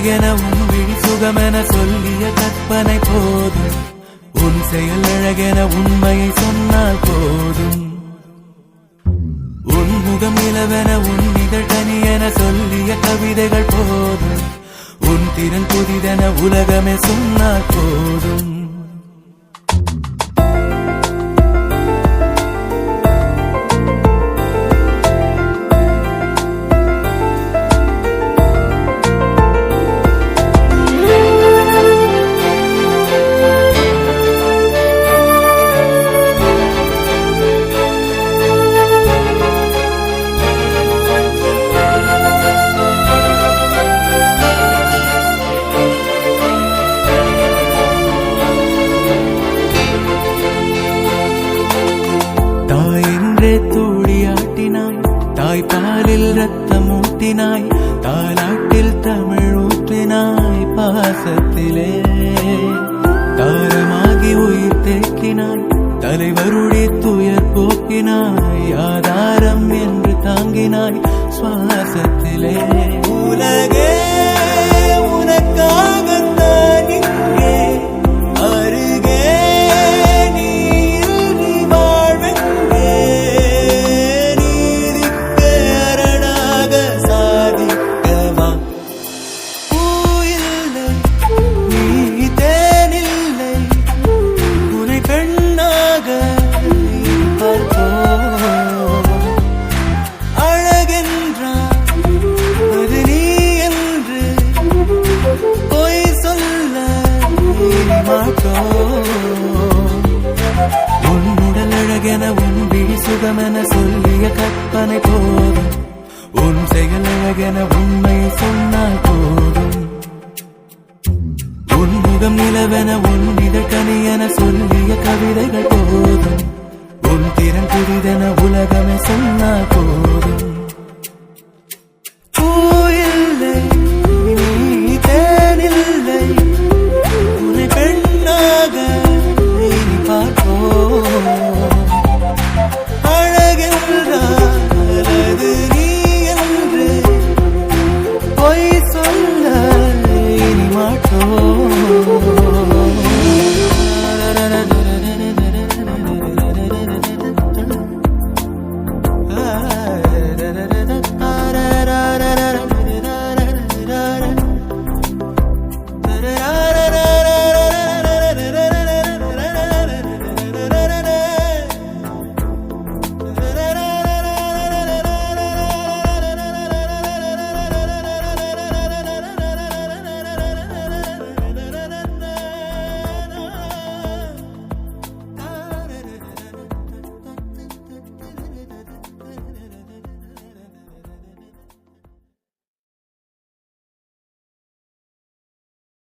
அழகெனவும் விழி சுகமென சொல்லிய கற்பனை போதும். உன் செயல் அழகென உண்மையை சொன்னால் போதும். உன் முகம் இளவென உன் இதழ் தனியென சொல்லிய கவிதைகள் போதும். உன் திறன் புதிதென உலகமே சொன்னால் போதும். தாய் ரத்தமூட்டினாய் தாலாட்டில் தமிழ் சுகமென சொல்லிய கற்பனை போதும். உன் செயல் அழகென உண்மை சொன்னால் போதும். உன் முகம் நிலவென உன் இதழ்கனியென சொல்லிய கவிதைகள் போதும். உன் திறன் புதிதென உலகமே சொன்ன